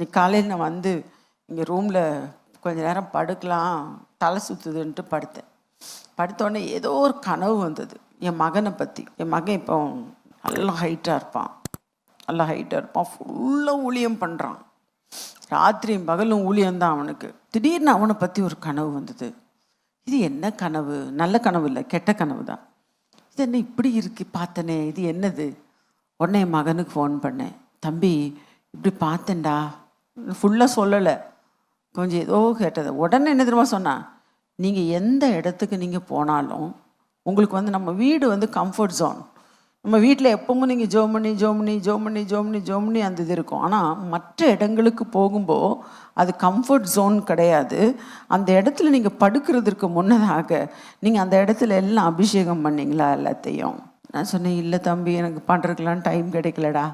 இன்னைக்கு காலையில் நான் வந்து இங்கே ரூமில் கொஞ்ச நேரம் படுக்கலாம் தலை சுற்றுதுன்ட்டு படுத்தேன். படுத்த உடனே ஏதோ ஒரு கனவு வந்தது. என் மகனை பற்றி என் மகன் இப்போ நல்லா ஹைட்டாக இருப்பான். நல்லா ஹைட்டாக இருப்பான். ஃபுல்லாக ஊழியம் பண்ணுறான் ராத்திரியும் பகலும் ஊழியம்தான் அவனுக்கு. திடீர்னு அவனை பற்றி ஒரு கனவு வந்தது. இது என்ன கனவு? நல்ல கனவு இல்லை கெட்ட கனவு தான். இது என்ன இப்படி இருக்கு? பார்த்தனே இது என்னது? உடனே என் மகனுக்கு ஃபோன் பண்ணேன். தம்பி இப்படி பார்த்தேன்டா. ஃபுல்லாக சொல்லலை. கொஞ்சம் ஏதோ கேட்டது. உடனே என்ன தெரியுமா சொன்னான் நீங்கள் எந்த இடத்துக்கு நீங்கள் போனாலும் உங்களுக்கு வந்து நம்ம வீடு வந்து கம்ஃபர்ட் ஜோன் நம்ம வீட்டில் எப்பவும் நீங்கள் ஜோமனி ஜோமனி ஜோமனி ஜோமனி ஜோமனி அந்த இது இருக்கும். ஆனால் மற்ற இடங்களுக்கு போகும்போது அது கம்ஃபர்ட் ஜோன் கிடையாது. அந்த இடத்துல நீங்கள் படுக்கிறதுக்கு முன்னதாக நீங்கள் அந்த இடத்துல எல்லாம் அபிஷேகம் பண்ணீங்களா எல்லாத்தையும்? நான் சொன்னேன் இல்லை தம்பி எனக்கு பண்ணுறதுக்கெலாம் டைம் கிடைக்கலடா.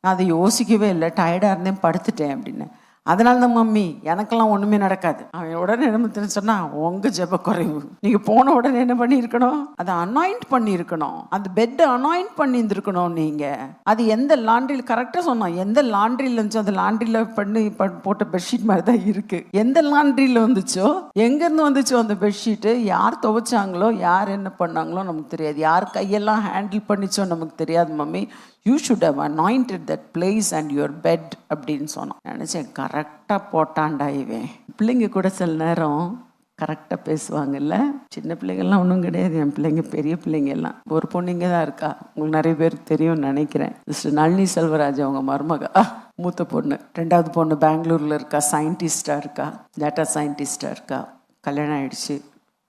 நான் அதை யோசிக்கவே இல்லை. டயர்டாக இருந்தேன் படுத்துட்டேன் அப்படின்னு. அதனால தான் மம்மி எனக்கெல்லாம் ஒன்றுமே நடக்காது. அவன் உடனே என்ன சொன்னா உங்கள் ஜெப குறைவு. நீங்கள் போன உடனே என்ன பண்ணியிருக்கணும்? அதை அனாயிண்ட் பண்ணியிருக்கணும். அந்த பெட்டை அனாயிண்ட் பண்ணியிருந்துருக்கணும் நீங்கள் அது எந்த லாண்ட்ரியில் கரெக்டாக சொன்னான். எந்த லாண்ட்ரியில் இருந்துச்சோ அந்த லாண்ட்ரியில் பண்ணி போட்ட பெட்ஷீட் மாதிரி தான் இருக்குது எந்த லாண்ட்ரியில் வந்துச்சோ எங்கேருந்து வந்துச்சோ அந்த பெட்ஷீட்டு யார் துவைச்சாங்களோ யார் என்ன பண்ணாங்களோ நமக்கு தெரியாது. யார் கையெல்லாம் ஹேண்டில் பண்ணிச்சோ நமக்கு தெரியாது mummy. You should have anointed that place and your bed அப்படின்னு சொன்னோம் நினச்சேன் கரெக்டாக போட்டாண்டா இவன். பிள்ளைங்க கூட சில நேரம் கரெக்டாக பேசுவாங்கல்ல? சின்ன பிள்ளைங்கள்லாம் ஒன்றும் கிடையாது. என் பிள்ளைங்க பெரிய பிள்ளைங்க எல்லாம். ஒரு பொண்ணுங்க தான் இருக்கா? உங்களுக்கு நிறைய பேருக்கு தெரியும்னு நினைக்கிறேன். மிஸ்டர் நளினி செல்வராஜ் அவங்க மருமக. மூத்த பொண்ணு. ரெண்டாவது பொண்ணு பெங்களூரில் இருக்கா? சயின்டிஸ்டாக இருக்கா? டேட்டா சயின்டிஸ்டாக இருக்கா? கல்யாணம் ஆயிடுச்சு.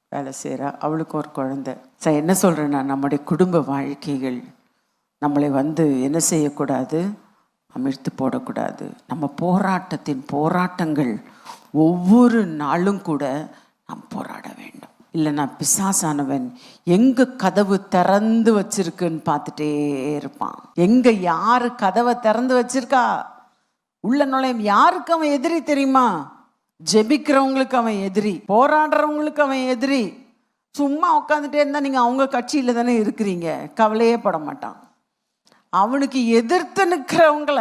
வேலை செய்கிறா அவளுக்கு ஒரு குழந்தை. சார் என்ன சொல்கிறேன்னா நம்முடைய குடும்ப வாழ்க்கைகள் நம்மளை வந்து என்ன செய்யக்கூடாது? அமிழ்த்து போடக்கூடாது. நம்ம போராட்டத்தின் போராட்டங்கள் ஒவ்வொரு நாளும் கூட நாம் போராட வேண்டும். இல்லைன்னா பிசாசானவன் எங்கே கதவு திறந்து வச்சிருக்குன்னு பார்த்துட்டே இருப்பான். எங்கே யார் கதவை திறந்து வச்சிருக்கா? உள்ள நுழையும் யாருக்கு அவன் எதிரி தெரியுமா? ஜெபிக்கிறவங்களுக்கு அவன் எதிரி போராடுறவங்களுக்கு அவன் எதிரி. சும்மா உட்காந்துட்டே இருந்தால் நீங்கள் அவங்க கட்சியில் தானே இருக்கிறீங்க. கவலையே பட மாட்டான். அவனுக்கு எதிர்த்து நிற்கிறவங்கள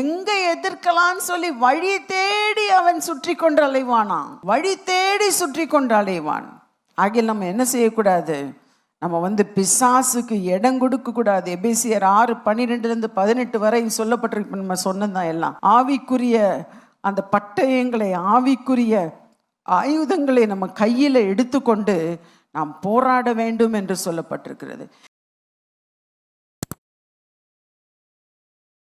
எங்க எதிர்க்கலான்னு சொல்லி வழி தேடி அவன் சுற்றி கொண்டு அலைவானான் வழி தேடி சுற்றி கொண்டு அலைவான். ஆகிய நம்ம என்ன செய்யக்கூடாது? நம்ம வந்து பிசாசுக்கு இடம் கொடுக்க கூடாது எபேசியர் ஆறு பன்னிரெண்டுல இருந்து பதினெட்டு வரை சொல்லப்பட்டிருக்கு. நம்ம சொன்னதான் எல்லாம். ஆவிக்குரிய அந்த பட்டயங்களை ஆவிக்குரிய ஆயுதங்களை நம்ம கையில் எடுத்துக்கொண்டு நாம் போராட வேண்டும் என்று சொல்லப்பட்டிருக்கிறது.